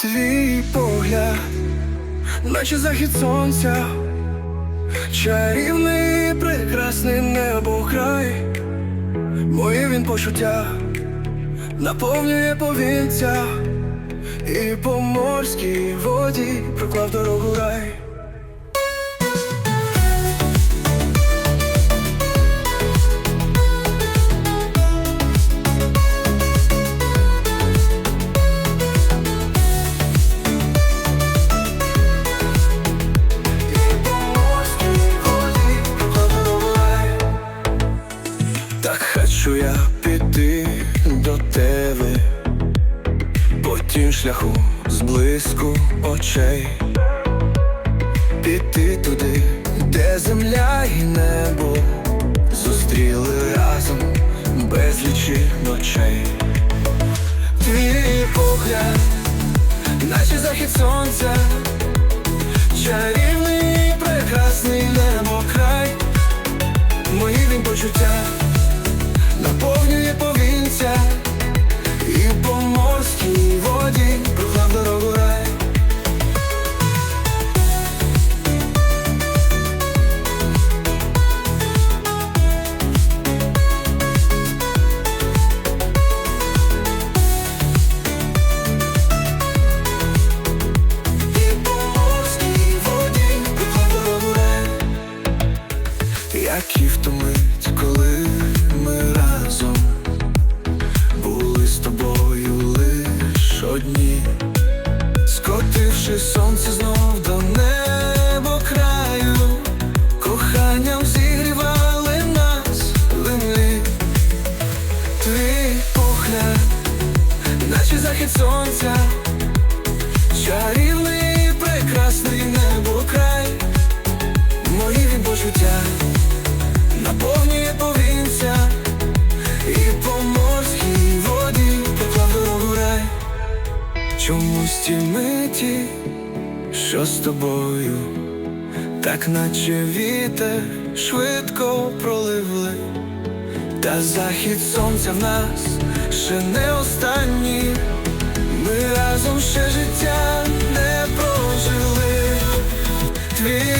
Твій погляд, наче захід сонця, чарівний, прекрасний небо край, моє він почуття наповнює повінця, і по морській воді проклав дорогу рай. Піти до тебе. По тім шляху зблиску очей, піти туди, де земля і небо зустріли разом безлічі ночей. Твій погляд, наче захід сонця, чарівний, прекрасний небо край, мої він почуття І ту коли ми разом були з тобою лиш одні, скотивши сонце знов до неба краю, коханням зігрівали нас лимлі, твій погляд, наче захід сонця, чарівний, Чомусь ті миті, що з тобою, так наче вітер швидко проливли, та захід сонця в нас ще не останній. Ми разом ще життя не прожили. Твій